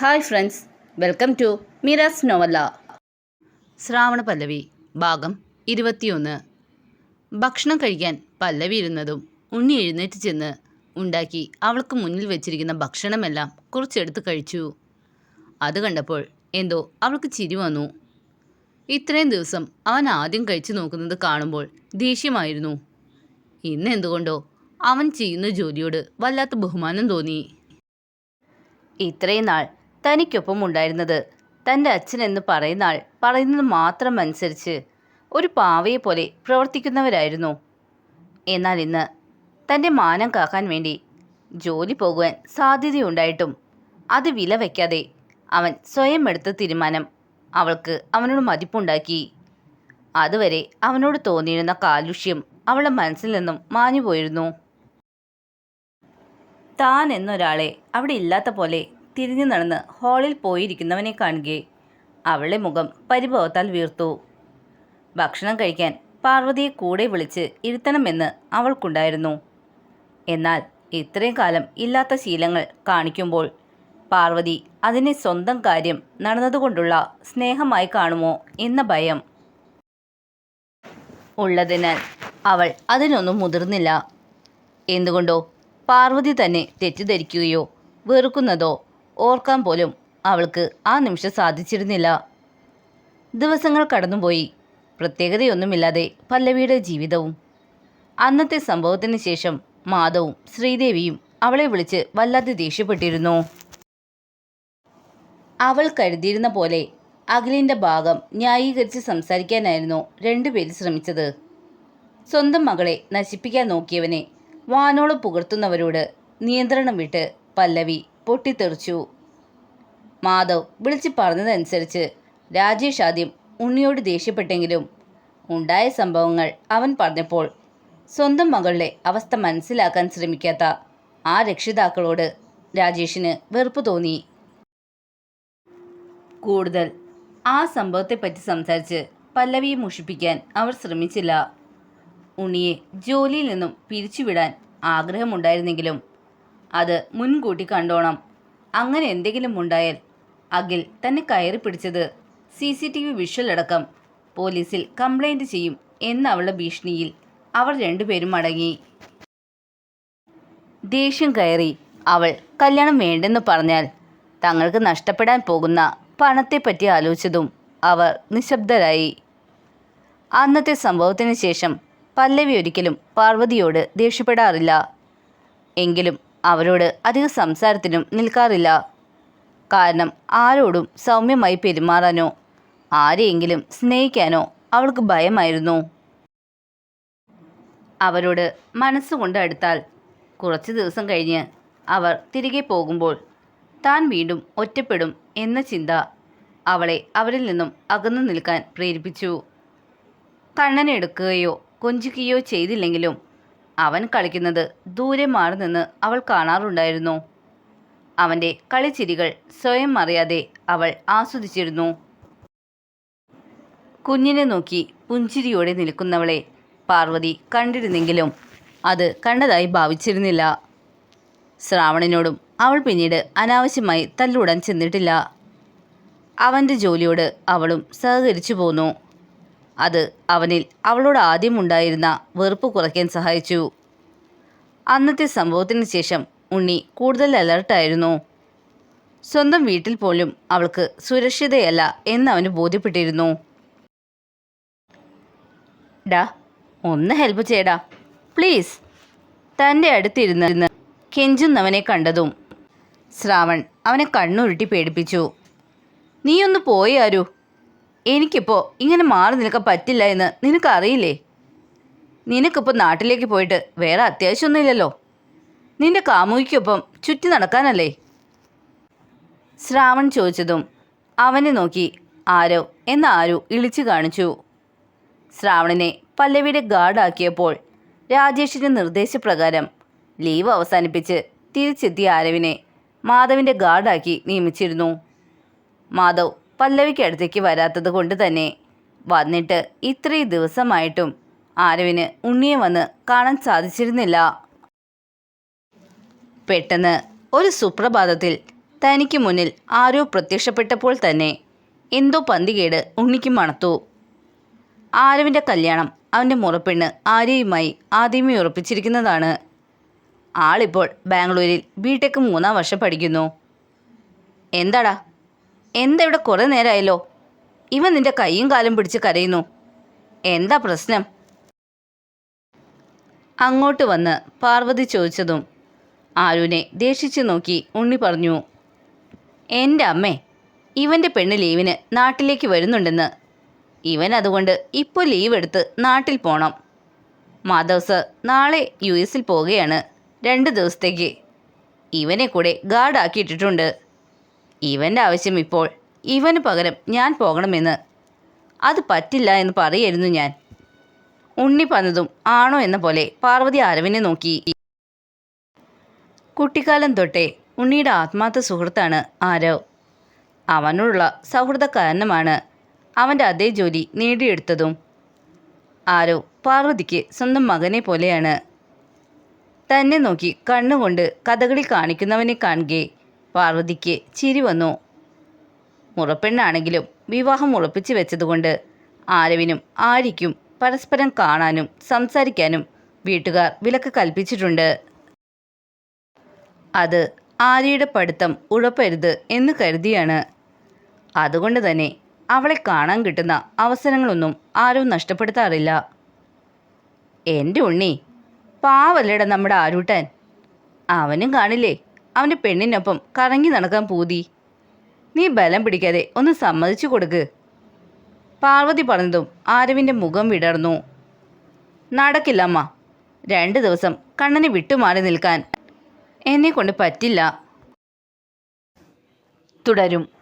Hi friends welcome to Miras novella. Shravana Pallavi ഭാഗം ഇരുപത്തിയൊന്ന്. ഭക്ഷണം കഴിക്കാൻ പല്ലവി ഇരുന്നതും ഉണ്ണി എഴുന്നേറ്റ് ചെന്ന് ഉണ്ടാക്കി അവൾക്ക് മുന്നിൽ വെച്ചിരിക്കുന്ന ഭക്ഷണമെല്ലാം കുറച്ചെടുത്ത് കഴിച്ചു. അത് കണ്ടപ്പോൾ എന്തോ അവൾക്ക് ചിരി വന്നു. ഇത്രയും ദിവസം അവൻ ആദ്യം കഴിച്ചു നോക്കുന്നത് കാണുമ്പോൾ ദേഷ്യമായിരുന്നു. ഇന്ന് എന്തുകൊണ്ടോ അവൻ ചെയ്യുന്ന ജോലിയോട് വല്ലാത്ത ബഹുമാനം തോന്നി. ഇത്രയും നാൾ തനിക്കൊപ്പം ഉണ്ടായിരുന്നത് തന്റെ അച്ഛൻ എന്ന് പറയുന്ന ആൾ പറയുന്നത് മാത്രം അനുസരിച്ച് ഒരു പാവയെ പോലെ പ്രവർത്തിക്കുന്നവരായിരുന്നു. എന്നാൽ ഇന്ന് തന്റെ മാനം കാക്കാൻ വേണ്ടി ജോലി പോകുവാൻ സാധ്യതയുണ്ടായിട്ടും അത് വില വയ്ക്കാതെ അവൻ സ്വയം എടുത്ത തീരുമാനം അവൾക്ക് അവനോട് മതിപ്പുണ്ടാക്കി. അതുവരെ അവനോട് തോന്നിയിരുന്ന കാലുഷ്യം അവളുടെ മനസ്സിൽ നിന്നും മാഞ്ഞുപോയിരുന്നു. താൻ എന്നൊരാളെ അവിടെ ഇല്ലാത്ത പോലെ തിരിഞ്ഞു നടന്ന് ഹാളിൽ പോയിരിക്കുന്നവനെ കാണുകെ അവളുടെ മുഖം പരിഭവത്താൽ വീർത്തു. ഭക്ഷണം കഴിക്കാൻ പാർവതിയെ കൂടെ വിളിച്ച് ഇരുത്തണമെന്ന് അവൾക്കുണ്ടായിരുന്നു. എന്നാൽ ഇത്രയും കാലം ഇല്ലാത്ത ശീലങ്ങൾ കാണിക്കുമ്പോൾ പാർവതി അതിനെ സ്വന്തം കാര്യം നടന്നതുകൊണ്ടുള്ള സ്നേഹമായി കാണുമോ എന്ന ഭയം. ഉള്ളതിനാൽ അവൾ അതിനൊന്നും മുതിർന്നില്ല. എന്തുകൊണ്ടോ പാർവതി തന്നെ തെറ്റിദ്ധരിക്കുകയോ വെറുക്കുന്നതോ ഓർക്കാൻ പോലും അവൾക്ക് ആ നിമിഷം സാധിച്ചിരുന്നില്ല. ദിവസങ്ങൾ കടന്നുപോയി. പ്രത്യേകതയൊന്നുമില്ലാതെ പല്ലവിയുടെ ജീവിതവും. അന്നത്തെ സംഭവത്തിന് ശേഷം മാധവും ശ്രീദേവിയും അവളെ വിളിച്ച് വല്ലാതെ ദേഷ്യപ്പെട്ടിരുന്നു. അവൾ കരുതിയിരുന്ന പോലെ അഖിലിന്റെ ഭാഗം ന്യായീകരിച്ച് സംസാരിക്കാനായിരുന്നു രണ്ടുപേരും ശ്രമിച്ചത്. സ്വന്തം മകളെ നശിപ്പിക്കാൻ നോക്കിയവനെ വാനോളം പുകഴ്ത്തുന്നവരോട് നിയന്ത്രണം വിട്ട് പല്ലവി പൊട്ടിത്തെറിച്ചു. മാധവ് വിളിച്ച് പറഞ്ഞതനുസരിച്ച് രാജേഷ് ആദ്യം ഉണ്ണിയോട് ദേഷ്യപ്പെട്ടെങ്കിലും ഉണ്ടായ സംഭവങ്ങൾ അവൻ പറഞ്ഞപ്പോൾ സ്വന്തം മകളുടെ അവസ്ഥ മനസ്സിലാക്കാൻ ശ്രമിക്കാത്ത ആ രക്ഷിതാക്കളോട് രാജേഷിന് വെറുപ്പ് തോന്നി. കൂടുതൽ ആ സംഭവത്തെപ്പറ്റി സംസാരിച്ച് പല്ലവിയെ മുഷിപ്പിക്കാൻ അവർ ശ്രമിച്ചില്ല. ഉണ്ണിയെ ജോലിയിൽ നിന്നും പിരിച്ചുവിടാൻ ആഗ്രഹമുണ്ടായിരുന്നെങ്കിലും അത് മുൻകൂട്ടി കണ്ടോണം. അങ്ങനെ എന്തെങ്കിലും ഉണ്ടായാൽ അഖിൽ തന്നെ കയറി പിടിച്ചത് C C T V visual അടക്കം പോലീസിൽ കംപ്ലൈന്റ് ചെയ്യും എന്നവളുടെ ഭീഷണിയിൽ അവർ രണ്ടുപേരും അടങ്ങി. ദേഷ്യം കയറി അവൾ കല്യാണം വേണ്ടെന്ന് പറഞ്ഞാൽ തങ്ങൾക്ക് നഷ്ടപ്പെടാൻ പോകുന്ന പണത്തെപ്പറ്റി ആലോചിച്ചതും അവർ നിശബ്ദരായി. അന്നത്തെ സംഭവത്തിന് ശേഷം പല്ലവി ഒരിക്കലും പാർവതിയോട് ദേഷ്യപ്പെടാറില്ല. എങ്കിലും അവരോട് അധിക സംസാരത്തിനും നിൽക്കാറില്ല. കാരണം ആരോടും സൗമ്യമായി പെരുമാറാനോ ആരെയെങ്കിലും സ്നേഹിക്കാനോ അവൾക്ക് ഭയമായിരുന്നു. അവരോട് മനസ്സുകൊണ്ട് അടുത്താൽ കുറച്ച് ദിവസം കഴിഞ്ഞ് അവർ തിരികെ പോകുമ്പോൾ താൻ വീണ്ടും ഒറ്റപ്പെടും എന്ന ചിന്ത അവളെ അവരിൽ നിന്നും അകന്നു നിൽക്കാൻ പ്രേരിപ്പിച്ചു. കണ്ണനെടുക്കുകയോ കൊഞ്ചിക്കുകയോ ചെയ്തില്ലെങ്കിലും അവൻ കളിക്കുന്നത് ദൂരെ മാറി നിന്ന് അവൾ കാണാറുണ്ടായിരുന്നു. അവന്റെ കളിച്ചിരികൾ സ്വയം അറിയാതെ അവൾ ആസ്വദിച്ചിരുന്നു. കുഞ്ഞിനെ നോക്കി പുഞ്ചിരിയോടെ നിൽക്കുന്നവളെ പാർവതി കണ്ടിരുന്നെങ്കിലും അത് കണ്ടതായി ഭാവിച്ചിരുന്നില്ല. ശ്രാവണനോടും അവൾ പിന്നീട് അനാവശ്യമായി തല്ലൂടാൻ ചെന്നിട്ടില്ല. അവന്റെ ജോലിയോട് അവളും സഹകരിച്ചു പോന്നു. അത് അവനിൽ അവളോട് ആദ്യം ഉണ്ടായിരുന്ന വെറുപ്പ് കുറയ്ക്കാൻ സഹായിച്ചു. അന്നത്തെ സംഭവത്തിന് ശേഷം ഉണ്ണി കൂടുതൽ അലർട്ടായിരുന്നു സ്വന്തം വീട്ടിൽ പോലും അവൾക്ക് സുരക്ഷിതയല്ല എന്നവന് ബോധ്യപ്പെട്ടിരുന്നു. ഡാ ഒന്ന് ഹെൽപ്പ് ചെയ്യടാ. പ്ലീസ് തന്റെ അടുത്തിരുന്ന് കെഞ്ചുന്നവനെ കണ്ടതും ശ്രാവൺ അവനെ കണ്ണുരുട്ടി പേടിപ്പിച്ചു. നീയൊന്ന് പോയി ആരു? എനിക്കിപ്പോൾ ഇങ്ങനെ മാറി നിൽക്കാൻ പറ്റില്ല എന്ന് നിനക്കറിയില്ലേ? നിനക്കിപ്പോൾ നാട്ടിലേക്ക് പോയിട്ട് വേറെ അത്യാവശ്യമൊന്നുമില്ലല്ലോ? നിന്റെ കാമുകിക്കൊപ്പം ചുറ്റി നടക്കാനല്ലേ? ശ്രാവൺ ചോദിച്ചതും അവനെ നോക്കി ആരോ എന്ന ആരു ഇളിച്ചു കാണിച്ചു. ശ്രാവണിനെ പല്ലവിയുടെ ഗാർഡാക്കിയപ്പോൾ രാജേഷിന്റെ നിർദ്ദേശപ്രകാരം ലീവ് അവസാനിപ്പിച്ച് തിരിച്ചെത്തിയ ആരവിനെ മാധവിന്റെ ഗാർഡാക്കി നിയമിച്ചിരുന്നു. മാധവ് പല്ലവിക്ക് അടുത്തേക്ക് വരാത്തത് കൊണ്ട് തന്നെ. വന്നിട്ട് ഇത്രയും ദിവസമായിട്ടും ആരവിന് ഉണ്ണിയെ വന്ന് കാണാൻ സാധിച്ചിരുന്നില്ല. പെട്ടെന്ന് ഒരു സുപ്രഭാതത്തിൽ തനിക്ക് മുന്നിൽ ആരോ പ്രത്യക്ഷപ്പെട്ടപ്പോൾ തന്നെ എന്തോ പന്തികേട് ഉണ്ണിക്ക് മണത്തു. ആരവിന്റെ കല്യാണം അവന്റെ മുറപ്പെണ്ണ് ആര്യയുമായി ആദ്യമേ ഉറപ്പിച്ചിരിക്കുന്നതാണ്. ആളിപ്പോൾ ബാംഗ്ലൂരിൽ ബിടെക് മൂന്നാം വർഷം പഠിക്കുന്നു. എന്താടാ? എന്താ ഇവിടെ കുറേ നേരമായല്ലോ ഇവൻ നിന്റെ കൈയും കാലും പിടിച്ച് കരയുന്നു. എന്താ പ്രശ്നം? അങ്ങോട്ട് വന്ന് പാർവതി ചോദിച്ചതും ആരുനെ ദേഷിച്ചു നോക്കി ഉണ്ണി പറഞ്ഞു എന്റെ അമ്മേ ഇവന്റെ പെണ്ണ് ലീവിന് നാട്ടിലേക്ക് വരുന്നുണ്ടെന്ന്. ഇവൻ അതുകൊണ്ട് ഇപ്പോൾ ലീവ് എടുത്ത് നാട്ടിൽ പോണം. മാധവ് സർ നാളെ യു എസിൽ പോവുകയാണ്. രണ്ട് ദിവസത്തേക്ക്. ഇവനെ കൂടെ ഗാർഡാക്കിയിട്ടിട്ടുണ്ട്. ഇവന്റെ ആവശ്യം ഇപ്പോൾ ഇവന് പകരം ഞാൻ പോകണമെന്ന്. അത് പറ്റില്ല എന്ന് പറയായിരുന്നു ഞാൻ. ഉണ്ണി പറഞ്ഞതും ആണോ എന്ന പോലെ പാർവതി അരവിനെ നോക്കി. കുട്ടിക്കാലം തൊട്ടേ ഉണ്ണിയുടെ ആത്മാർത്ഥ സുഹൃത്താണ് ആരവ്. അവനോടുള്ള സൗഹൃദ കാരണമാണ് അവന്റെ അതേ ജോലി നേടിയെടുത്തതും. ആരവ് പാർവതിക്ക് സ്വന്തം മകനെ പോലെയാണ്. തന്നെ നോക്കി കണ്ണുകൊണ്ട് കഥകളി കാണിക്കുന്നവനെ കാണുകെ പാർവതിക്ക് ചിരി വന്നു. മുറപ്പെണ്ണാണെങ്കിലും വിവാഹം ഉറപ്പിച്ചു വെച്ചതുകൊണ്ട് ആരവിനും ആരിക്കും പരസ്പരം കാണാനും സംസാരിക്കാനും വീട്ടുകാർ വിലക്ക് കൽപ്പിച്ചിട്ടുണ്ട്. അത് ആര്യയുടെ പഠിത്തം ഉഴപ്പരുത് എന്ന് കരുതിയാണ്. അതുകൊണ്ട് തന്നെ അവളെ കാണാൻ കിട്ടുന്ന അവസരങ്ങളൊന്നും ആരും നഷ്ടപ്പെടുത്താറില്ല. എന്റെ ഉണ്ണി പാവല്ലട നമ്മുടെ ആരൂട്ടൻ. അവനും കാണില്ലേ? അവന്റെ പെണ്ണിനൊപ്പം കറങ്ങി നടക്കാൻ പൂതി. നീ ബലം പിടിക്കാതെ ഒന്ന് സമ്മതിച്ചു കൊടുക്ക്. പാർവതി പറഞ്ഞതും ആരവിന്റെ മുഖം വിടർന്നു. നടക്കില്ല അമ്മ. രണ്ട് ദിവസം കണ്ണനെ വിട്ടുമാറി നിൽക്കാൻ എന്നെ കൊണ്ട് പറ്റില്ല. തുടരും.